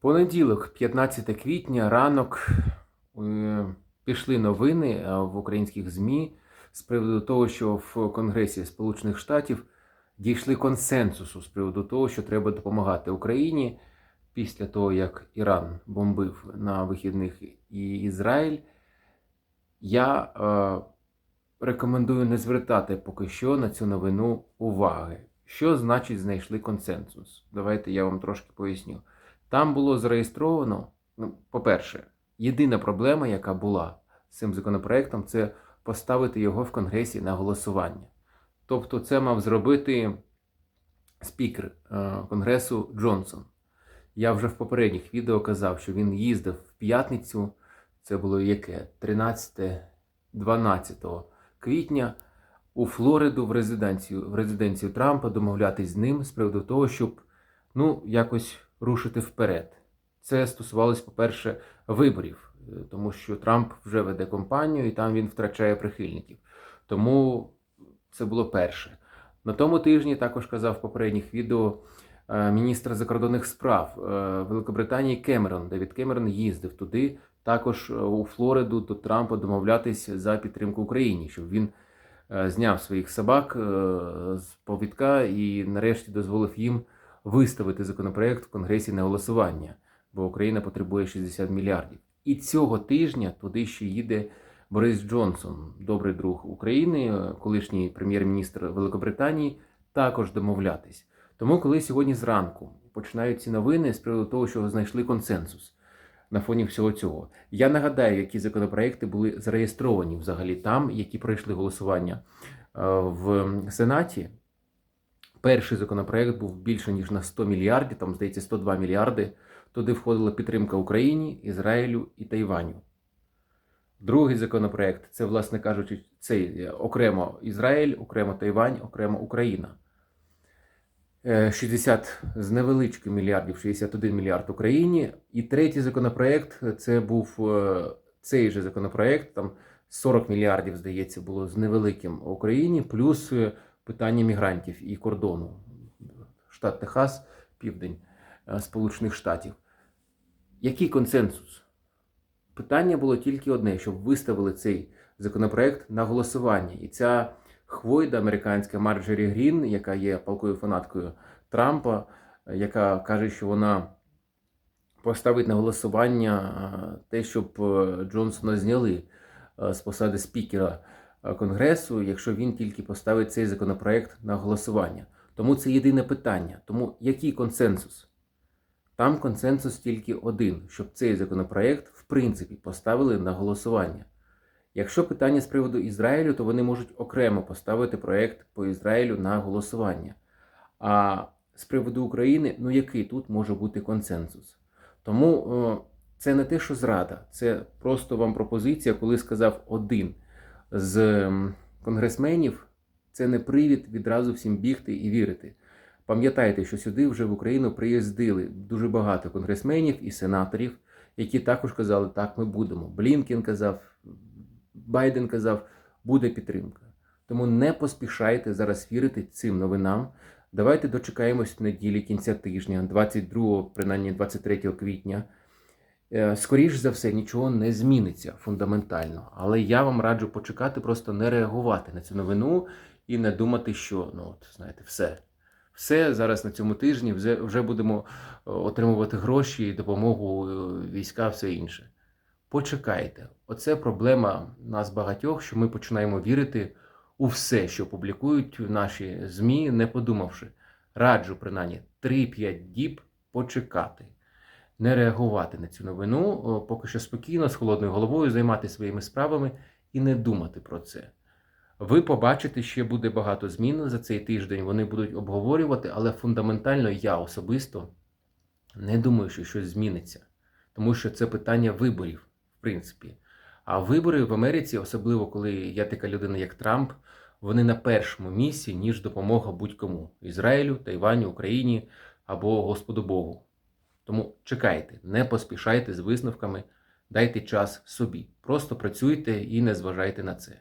Понеділок, 15 квітня, ранок е, пішли новини е, в українських ЗМІ з приводу того, що в Конгресі Сполучених Штатів дійшли консенсусу з приводу того, що треба допомагати Україні після того, як Іран бомбив на вихідних і Ізраїль. Я е, рекомендую не звертати поки що на цю новину уваги. Що значить знайшли консенсус? Давайте я вам трошки поясню. Там було зареєстровано, ну, по-перше, єдина проблема, яка була з цим законопроектом, це поставити його в Конгресі на голосування. Тобто, це мав зробити спікер е, Конгресу Джонсон. Я вже в попередніх відео казав, що він їздив в п'ятницю, це було яке? 13-12 квітня у Флориду в резиденцію, в резиденцію Трампа домовлятись з ним з приводу того, щоб ну, якось рушити вперед. Це стосувалось, по-перше, виборів, е, тому що Трамп вже веде кампанію і там він втрачає прихильників. Тому це було перше. На тому тижні також казав в попередніх відео е, міністр закордонних справ е, Великобританії Кемерон. Девід Кемерон їздив туди, також у Флориду до Трампа домовлятися за підтримку Україні, щоб він зняв своїх собак з повідка і нарешті дозволив їм виставити законопроект в Конгресі на голосування, бо Україна потребує 60 мільярдів. І цього тижня туди ще їде Борис Джонсон, добрий друг України, колишній прем'єр-міністр Великобританії, також домовлятись. Тому, коли сьогодні зранку починають ці новини з приводу того, що знайшли консенсус на фоні всього цього, я нагадаю, які законопроекти були зареєстровані взагалі там, які пройшли голосування е, в Сенаті. Перший законопроект був більше ніж на 100 мільярдів, там здається 102 мільярди. Туди входила підтримка Україні, Ізраїлю і Тайваню. Другий законопроект це, власне кажучи, цей е, окремо Ізраїль, окремо Тайвань, окремо Україна. Е, 60 з невеличким мільярдів, 61 мільярд Україні. І третій законопроект це був е, цей же законопроект, там 40 мільярдів, здається, було з невеликим Україні, плюс питання мігрантів і кордону. Штат Техас, Південь е, Сполучених Штатів. Який консенсус? Питання було тільки одне: щоб виставили цей законопроект на голосування. І ця хвойда американська Марджорі Грін, яка є палкою фанаткою Трампа, е, яка каже, що вона поставить на голосування е, те, щоб Джонсона зняли з посади спікера Конгресу, якщо він тільки поставить цей законопроект на голосування. Тому це єдине питання. Тому який консенсус? Там консенсус тільки один, щоб цей законопроект в принципі поставили на голосування. Якщо питання з приводу Ізраїлю, то вони можуть окремо поставити проект по Ізраїлю на голосування. А з приводу України, ну який тут може бути консенсус? Тому о, це не те, що зрада, це просто вам пропозиція, коли сказав один з конгресменів, це не привід відразу всім бігти і вірити. Пам'ятайте, що сюди вже в Україну приїздили дуже багато конгресменів і сенаторів, які також казали, так, ми будемо. Блінкен казав, Байден казав, буде підтримка. Тому не поспішайте зараз вірити цим новинам. Давайте дочекаємось неділі кінця тижня, 22, принаймні 23 квітня. Е, Скоріш за все, нічого не зміниться фундаментально. Але я вам раджу почекати, просто не реагувати на цю новину і не думати, що ну от знаєте, все. Все зараз на цьому тижні вже, будемо е, отримувати гроші, допомогу, е, війська, все інше. Почекайте. Оце проблема нас багатьох, що ми починаємо вірити у все, що публікують наші ЗМІ, не подумавши. Раджу, принаймні, 3-5 діб почекати, не реагувати на цю новину, поки що спокійно, з холодною головою займатися своїми справами і не думати про це. Ви побачите, ще буде багато змін за цей тиждень. Вони будуть обговорювати, але фундаментально я особисто не думаю, що щось зміниться, тому що це питання виборів, в принципі. А вибори в Америці, особливо коли є така людина, як Трамп, вони на першому місці, ніж допомога будь-кому Ізраїлю, Тайваню, Україні або Господу Богу. Тому чекайте, не поспішайте з висновками, дайте час собі. Просто працюйте і не зважайте на це.